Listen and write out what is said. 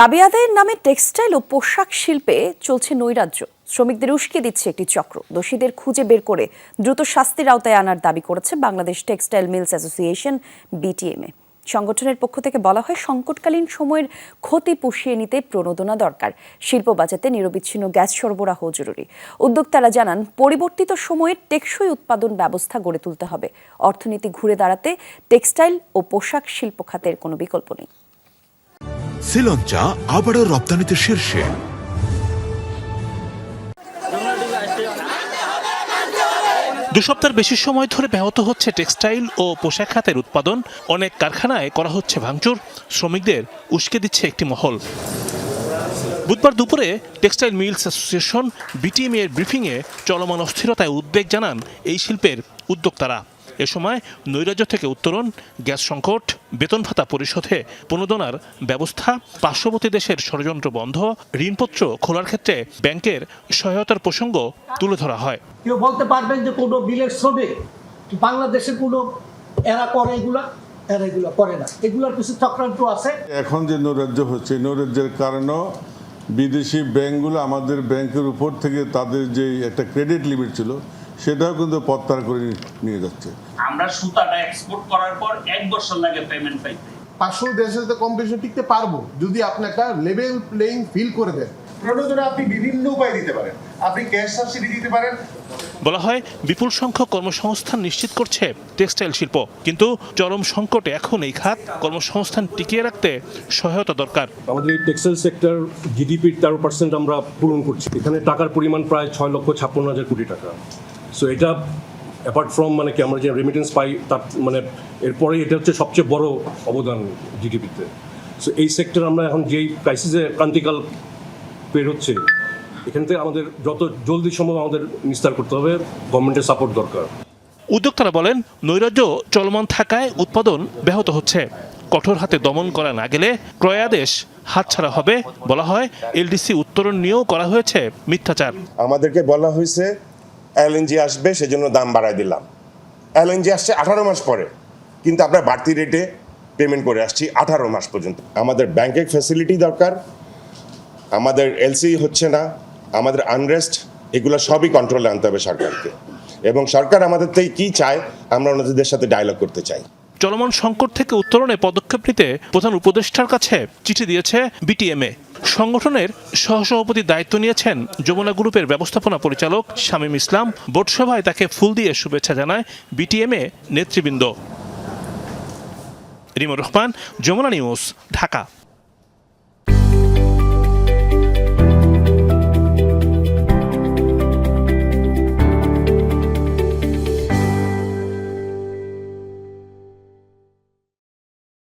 দাবি আদায়ের নামে টেক্সটাইল ও পোশাক শিল্পে চলছে নৈরাজ্য। শ্রমিকদের উস্কে দিচ্ছে একটি চক্র। দোষীদের খুঁজে বের করে দ্রুত শাস্তির আওতায় আনার দাবি করেছে Bangladesh textile mills association BTMA সংগঠনের পক্ষ থেকে বলা হয়, সংকটকালীন সময়ের ক্ষতি পুষিয়ে নিতে প্রণোদনা দরকার। শিল্প বাঁচাতে নিরবিচ্ছিন্ন গ্যাস সরবরাহ জরুরি। উদ্যোক্তারা জানান, পরিবর্তিত সময়ে টেকসই উৎপাদন ব্যবস্থা গড়ে তুলতে হবে। অর্থনীতি ঘুরে দাঁড়াতে টেক্সটাইল ও পোশাক শিল্প খাতের কোনো বিকল্প নেই। শ্রীলঞ্চা আবারও রপ্তানিতে শীর্ষে। দু সপ্তাহের বেশি সময় ধরে ব্যাহত হচ্ছে টেক্সটাইল ও পোশাক খাতের উৎপাদন। অনেক কারখানায় করা হচ্ছে ভাঙচুর। শ্রমিকদের উস্কে দিচ্ছে একটি মহল। বুধবার দুপুরে টেক্সটাইল মিলস অ্যাসোসিয়েশন বিটিএম এর ব্রিফিংয়ে চলমান অস্থিরতায় উদ্বেগ জানান এই শিল্পের উদ্যোক্তারা। এ সময় নৈরাজ্য থেকে উত্তরণ গ্যাস সংকট বেতন ভাতা পরিশোধে প্রণোদনার ব্যবস্থা পার্শ্ববর্তী দেশের ষড়যন্ত্র বন্ধ ঋণপত্র খোলার ক্ষেত্রে ব্যাংকের সহায়তার প্রসঙ্গ তুলে ধরা হয়। কেউ বলতে পারবেন যে কোনো বিলের শ্রমিক বাংলাদেশে কোনো এরা করে এগুলা? এরা এগুলো করে না। এগুলোর কিছু চক্রান্ত আছে। এখন যে নৈরাজ্য হচ্ছে নৈরাজ্যের কারণেও বিদেশি ব্যাংকগুলো আমাদের ব্যাংকের উপর থেকে তাদের যে একটা ক্রেডিট লিমিট ছিল সেটাও কিন্তু প্রত্যাহার করে নিয়ে যাচ্ছে। আমরা সুতাটা এক্সপোর্ট করার পর এক বছর লাগে পেমেন্ট পাইতে। পাঁচশো দেশের সাথে কম্পিটিশন টিকতে পারব যদি আপনি একটা লেভেল প্লেইং ফিল করে দেন। প্রণোদনা আপনি বিভিন্ন উপায় দিতে পারেন। আপনি ক্যাশ সাবসিডি দিতে পারেন। বলা হয় বিপুল সংখ্যক কর্মসংস্থান নিশ্চিত করছে টেক্সটাইল শিল্প কিন্তু চরম সংকটে এখন এই খাত কর্মসংস্থান টিকিয়ে রাখতে সহায়তা দরকার। আমাদের এই টেক্সটাইল সেক্টর জিডিপির তেরো পার্সেন্ট আমরা পূরণ করছি। এখানে টাকার পরিমাণ প্রায় ছয় লক্ষ ছাপ্পান্ন হাজার কোটি টাকা। সো এটা অ্যাপার্ট ফ্রম মানে কি আমরা যে রেমিটেন্স পাই তার মানে এরপরে এটা হচ্ছে সবচেয়ে বড় অবদান জিডিপিতে সো এই সেক্টর আমরা এখন যেই ক্রাইসিসে ক্রান্তিকাল বের হচ্ছে এখান থেকে আমাদের যত জলদি সম্ভব আমাদের নিস্তার করতে হবে গভর্নমেন্টের সাপোর্ট দরকার। উদ্যোক্তারা বলেন নৈরাজ্য চলমান থাকায় উৎপাদন ব্যাহত হচ্ছে। কঠোর হাতে দমন করা না গেলে ক্রয়াদেশ হাতছাড়া হবে বলা হয় এলডিসি উত্তরণ নিয়েও করা হয়েছে মিথ্যাচার। আমাদেরকে বলা হয়েছে এলএনজি আসবে, সেজন্য দাম বাড়ায় দিলাম। এলএনজি আসছে আঠারো মাস পরে, কিন্তু আমরা বাড়তি রেটে পেমেন্ট করে আসছি আঠারো মাস পর্যন্ত। আমাদের ব্যাংকের ফ্যাসিলিটি দরকার, আমাদের এলসি হচ্ছে না, আমাদের আনরেস্ট এগুলো সবই কন্ট্রোলে আনতে হবে সরকারকে। এবং সরকার আমাদের থেকে কী চায়, আমরা ওনাদের সাথে ডায়লগ করতে চাই। চলমান সংকট থেকে উত্তরণে পদক্ষেপ নিতে প্রধান উপদেষ্টার কাছে চিঠি দিয়েছে বিটিএমএ সংগঠনের সহসভাপতির দায়িত্ব নিয়েছেন যমুনা গ্রুপের ব্যবস্থাপনা পরিচালক শামীম ইসলাম। বোর্ড সভায় তাকে ফুল দিয়ে শুভেচ্ছা জানায় বিটিএমএ নেতৃবৃন্দ। রিমুর রহমান, যমুনা নিউজ, ঢাকা।